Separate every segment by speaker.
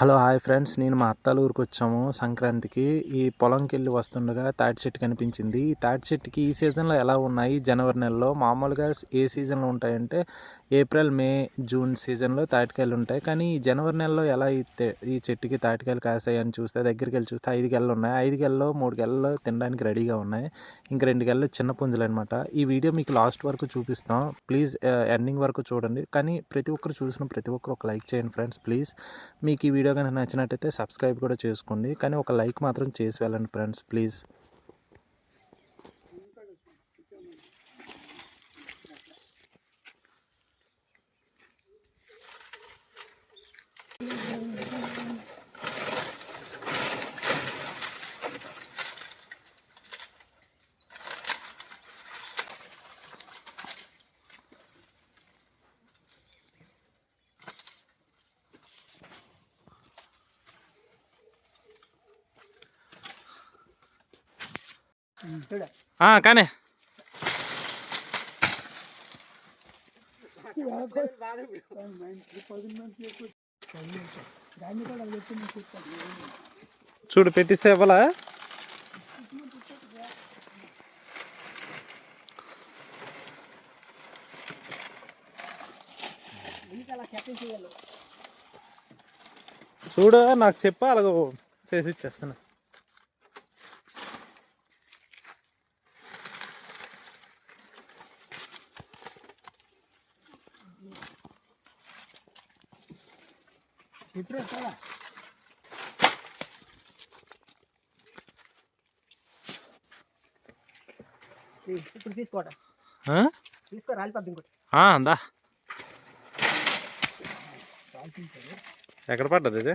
Speaker 1: Hello hi friends. నేను మా అత్తాల ఊరికి వచ్చాము సంక్రాంతికి. ఈ పొలంకి వెళ్ళి వస్తుండగా తాటి చెట్టు కనిపించింది. ఈ తాటి చెట్టుకి ఈ సీజన్లో ఎలా ఉన్నాయి? జనవరి నెలలో మామూలుగా ఏ సీజన్లో ఉంటాయంటే ఏప్రిల్ మే జూన్ సీజన్లో తాటికాయలు ఉంటాయి. కానీ ఈ జనవరి నెలలో ఎలా ఈ ఈ చెట్టుకి తాటికాయలు కాసాయి అని చూస్తే దగ్గరికి వెళ్ళి చూస్తే ఐదు గెలలు ఉన్నాయి. ఐదు గెలలో మూడు గెలలు తినడానికి రెడీగా ఉన్నాయి. ఇంక రెండు గెలలు చిన్న పుంజులు అనమాట ఈ వీడియో మీకు లాస్ట్ వరకు చూపిస్తాం. ప్లీజ్ ఎండింగ్ వరకు చూడండి. కానీ ప్రతి ఒక్కరు చూసిన ప్రతి ఒక్కరు ఒక లైక్ చేయండి ఫ్రెండ్స్ ప్లీజ్. మీకు ఈ వీడియో కనుక నచ్చినట్టయితే సబ్స్క్రైబ్ కూడా చేసుకోండి. కానీ ఒక లైక్ మాత్రం చేసి వెళ్ళండి ఫ్రెండ్స్ ప్లీజ్. కానీ. చూడు పెట్టిస్తే ఇవ్వలా? చూడు నాకు చెప్ప అలాగ చేసి ఇచ్చేస్తాను
Speaker 2: ఇప్పుడు తీసుకోట
Speaker 1: ఆ?
Speaker 2: తీసుకో రాలిపోద్ది ఇంకోటి.
Speaker 1: అందా. ఎక్కడ పడ్డది ఇది?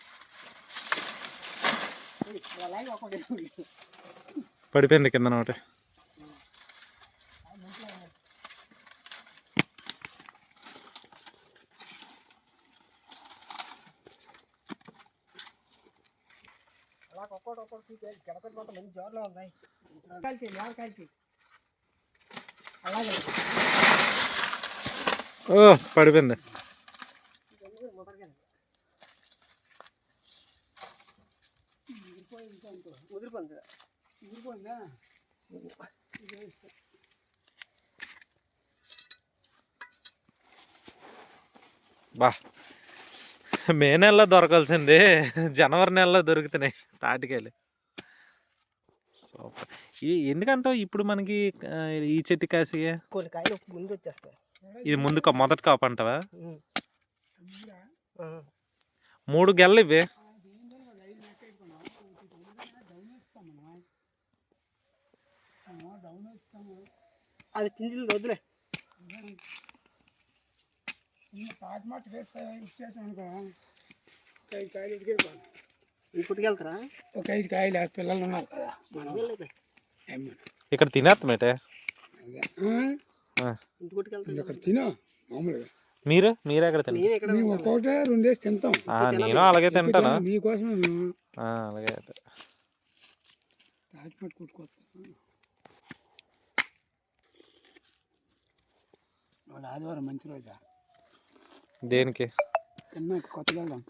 Speaker 2: కాయలకి యావకాయలకి అలాగే.
Speaker 1: ఓ పడిపోయింది. బా. మే నెలలో దొరకాల్సింది. జనవరి నెలలో దొరుకుతున్నాయి తాటికాయలు. సూపర్. ఈ ఎందుకంటావు ఇప్పుడు మనకి ఈ చెట్టు కాసి
Speaker 2: ముందు వచ్చేస్తాయి.
Speaker 1: ఇది ముందు మొదటి కాపు అంటావా. మూడు గెలలు ఇవి
Speaker 2: అది పింజిల్ వద్దులే
Speaker 3: తాటిమాట వేస్తే ఇచ్చేసాం అనుకో ఒక ఐదు కాయలు
Speaker 2: పుట్టుకెళ్తారా?
Speaker 3: ఒక ఐదు కాయలు ఆ పిల్లలు ఉన్నారు కదా మనం.
Speaker 1: ఇక్కడ తినేస్తామేటే?
Speaker 3: ఇక్కడ తిను మామూలుగా.
Speaker 1: మీరు? మీరు ఎక్కడ తింటారు
Speaker 3: ఒక్కొక్కటే రెండేసి తింటాం.
Speaker 1: ఆ, నేను అలాగే తింటాను.
Speaker 3: మీకోసమే
Speaker 1: అలాగే అయితే.
Speaker 3: తాటిమాట కుట్టుకొస్తాం. ఆదివారం మంచి రోజా?
Speaker 1: దేనికి?
Speaker 3: తిన్నాక కొత్తగా వెళ్దాం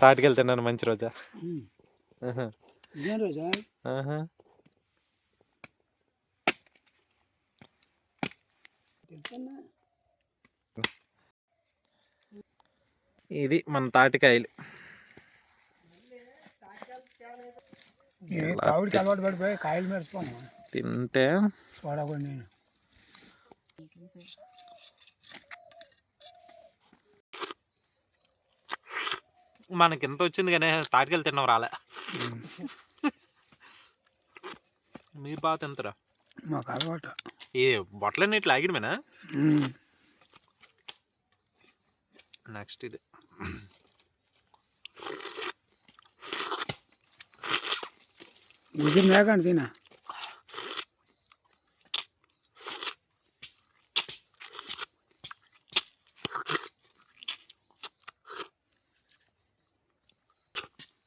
Speaker 1: తాటికెళ్ళి తిన్నాను మంచి రోజా.
Speaker 3: ఇదేం రోజా. తింటున్నా.
Speaker 1: ఇది మన తాటికాయలు. తింటే
Speaker 3: వాడకుండా నేను.
Speaker 1: మనకి ఎంత వచ్చింది కానీ తాటికెళ్ళి తిన్నాం రాలే. మీరు బాగా తింటారా?
Speaker 3: మాకు అలవాటు
Speaker 1: ఏ బొట్టలన్నీ ఇట్లా ఆగిడమేనా. నెక్స్ట్ ఇది.
Speaker 3: విజిల్ మేకండి తిన.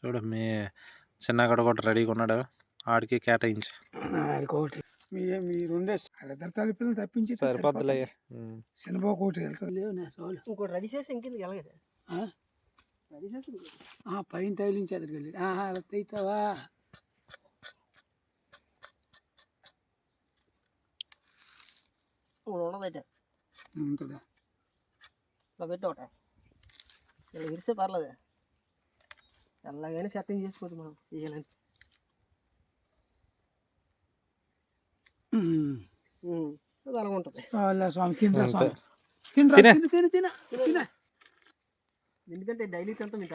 Speaker 1: చూడు మీ చిన్నగడ కూడా రెడీగా ఉన్నాడు. ఆడికి కేటాయించి.
Speaker 3: ఆడికి ఒకటి మీ మీరు ఉండే వాళ్ళిద్దరు తల్లిపిల్లలు తప్పించి
Speaker 1: సరిపోద్దులే
Speaker 3: శనబాబు ఒకటి వెళ్తుంది. లేవు నా సోలు.
Speaker 2: ఇంకోటి రెడీ చేసి ఇంకెందుకు ఎలాగైతే
Speaker 3: ఆ?
Speaker 2: రెడీ చేసి ఇంకోటి.
Speaker 3: ఆ, పైన తగిలించి అక్కడికి వెళ్ళి. అలా తెగుతావా
Speaker 2: ఇంకోటి ఉండదైతే
Speaker 3: ఉంటుందా?
Speaker 2: ఇలా పెట్టి ఒకట. ఇలా విరిసే పర్లేదు. ఎలాగైనా సెట్టింగ్ చేసుకోవచ్చు మనం. అది అలాగ ఉంటుంది.
Speaker 3: వాళ్ళ స్వామి తినరా
Speaker 1: అంతే.
Speaker 3: స్వామి? తినరా?
Speaker 1: తినే.
Speaker 3: తిన తిన తిన తిన.
Speaker 2: ఎందుకంటే డైలీ తింటాం మీకు